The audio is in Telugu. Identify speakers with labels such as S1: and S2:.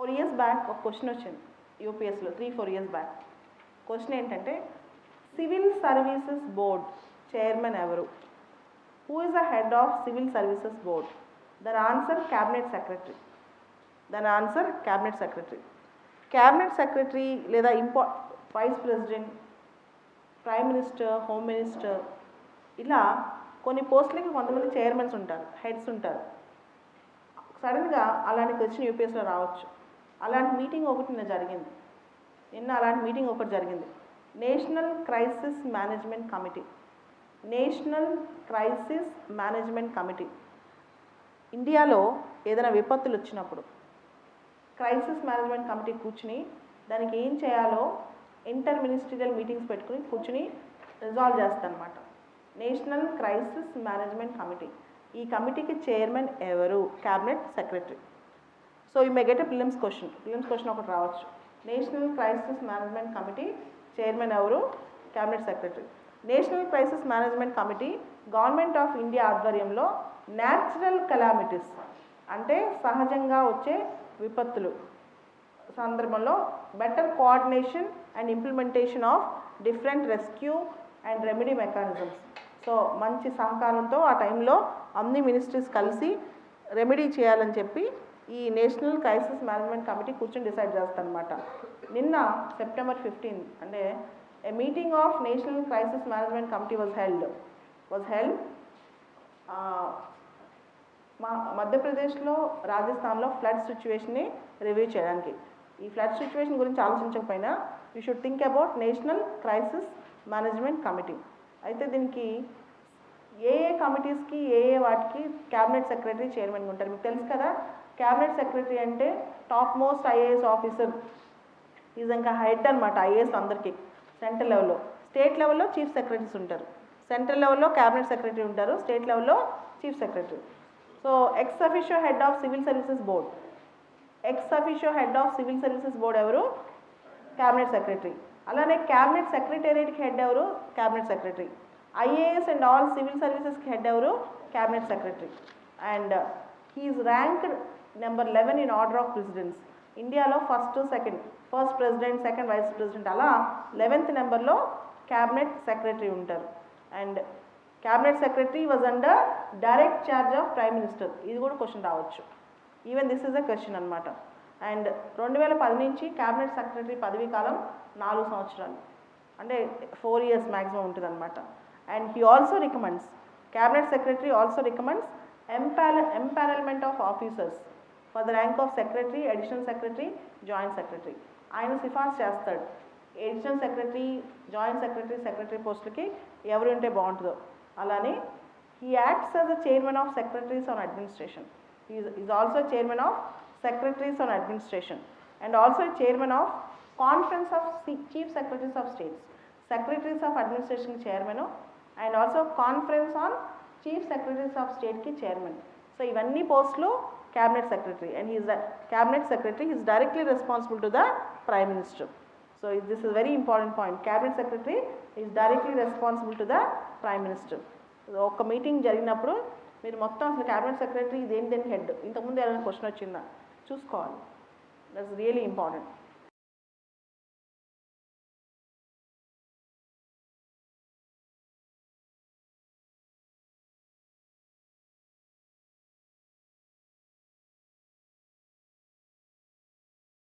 S1: ఫోర్ ఇయర్స్ బ్యాక్ ఒక క్వశ్చన్ వచ్చింది యూపీఎస్లో three four years back question ఏంటంటే సివిల్ సర్వీసెస్ బోర్డ్ చైర్మన్ ఎవరు? Who is the head of civil services board దాని ఆన్సర్ క్యాబినెట్ సెక్రటరీ దాని answer cabinet secretary cabinet secretary లేదా ఇంపా vice president prime minister home minister ఇలా కొన్ని పోస్టులకి కొంతమంది చైర్మన్స్ ఉంటారు హెడ్స్ ఉంటారు. సడన్గా అలాంటి క్వశ్చన్ యూపీఎస్లో రావచ్చు. అలాంటి మీటింగ్ ఒకటి నిన్న జరిగింది. నిన్న అలాంటి మీటింగ్ ఒకటి జరిగింది. National crisis management committee. National crisis management committee. ఇండియాలో ఏదైనా విపత్తులు వచ్చినప్పుడు క్రైసిస్ మేనేజ్మెంట్ కమిటీ కూర్చుని దానికి ఏం చేయాలో ఇంటర్ మినిస్ట్రియల్ మీటింగ్స్ పెట్టుకుని కూర్చుని రిజాల్వ్ చేస్తారనమాట నేషనల్ క్రైసిస్ మేనేజ్మెంట్ కమిటీ. ఈ కమిటీకి చైర్మన్ ఎవరు? Cabinet secretary. So you may get a prelims question prelims question ఒకటి రావచ్చు. National crisis management committee chairman ఎవరు? Cabinet secretary national crisis management committee government of India ఆధ్వర్యంలో న్యాచురల్ కెలామిటీస్ అంటే సహజంగా వచ్చే విపత్తులు సందర్భంలో better coordination and implementation of different rescue and remedy mechanisms so మంచి సహకారంతో ఆ టైంలో అన్ని మినిస్ట్రీస్ కలిసి రెమెడీ చేయాలని చెప్పి ఈ నేషనల్ క్రైసిస్ మేనేజ్మెంట్ కమిటీ కూర్చొని డిసైడ్ చేస్తారనమాట నిన్న సెప్టెంబర్ ఫిఫ్టీన్ అంటే a meeting of national crisis management committee was held was held మా మధ్యప్రదేశ్లో రాజస్థాన్లో ఫ్లడ్ సిచ్యువేషన్ని రివ్యూ చేయడానికి. ఈ ఫ్లడ్ సిచ్యువేషన్ గురించి ఆలోచించకపోయినా you should think about national crisis management committee అయితే దీనికి ఏ ఏ కమిటీస్కి ఏ ఏ వాటికి క్యాబినెట్ సెక్రటరీ చైర్మన్గా ఉంటారు? మీకు తెలుసు కదా క్యాబినెట్ సెక్రటరీ అంటే top most IAS officer. Is ఇంకా హెడ్ అనమాట ఐఏఎస్ అందరికీ సెంట్రల్ లెవెల్లో. స్టేట్ లెవెల్లో చీఫ్ సెక్రటరీస్ ఉంటారు. సెంట్రల్ లెవెల్లో క్యాబినెట్ సెక్రటరీ ఉంటారు స్టేట్ లెవెల్లో chief secretary. So ex officio head of civil services board ex officio head of civil services board ఎవరు? Cabinet secretary. అలానే క్యాబినెట్ సెక్రటేరియట్కి హెడ్ ఎవరు? Cabinet secretary. IAS and all civil సర్వీసెస్కి head ఎవరు? Cabinet secretary. And he is ranked number eleven in order of presidents ఇండియాలో first second first president second vice president అలా లెవెన్త్ నెంబర్లో క్యాబినెట్ సెక్రటరీ ఉంటారు. And cabinet secretary was under direct charge of prime minister ఇది కూడా క్వశ్చన్ రావచ్చు. Even this is a question అనమాట అండ్ రెండు వేల పది నుంచి క్యాబినెట్ సెక్రటరీ పదవీ కాలం నాలుగు సంవత్సరాలు. అంటే ఫోర్ ఇయర్స్ మ్యాక్సిమం ఉంటుంది అనమాట and he also recommends cabinet secretary also recommends ఎంపాల empanelment of officers for the rank of secretary additional secretary joint secretary ఆయన సిఫార్సు చేస్తాడు. Additional secretary joint secretary secretary పోస్టులకి ఎవరు ఉంటే బాగుంటుందో. అలానే he acts as a chairman of secretaries on administration is also chairman of secretaries on administration and also chairman of conference of chief secretaries of states secretaries of administration chairman and also conference on chief secretaries of స్టేట్కి చైర్మన్ సో ఇవన్నీ పోస్టులు cabinet secretary and he's the cabinet secretary is directly responsible to the prime minister so this is very important point cabinet secretary is directly responsible to the prime minister ఒక మీటింగ్ జరిగినప్పుడు మీరు మొత్తం అసలు క్యాబినెట్ సెక్రటరీ దేని దేని హెడ్ ఇంతకుముందు ఏదైనా క్వశ్చన్ వచ్చిందా? చూసుకోవాలి. That's really important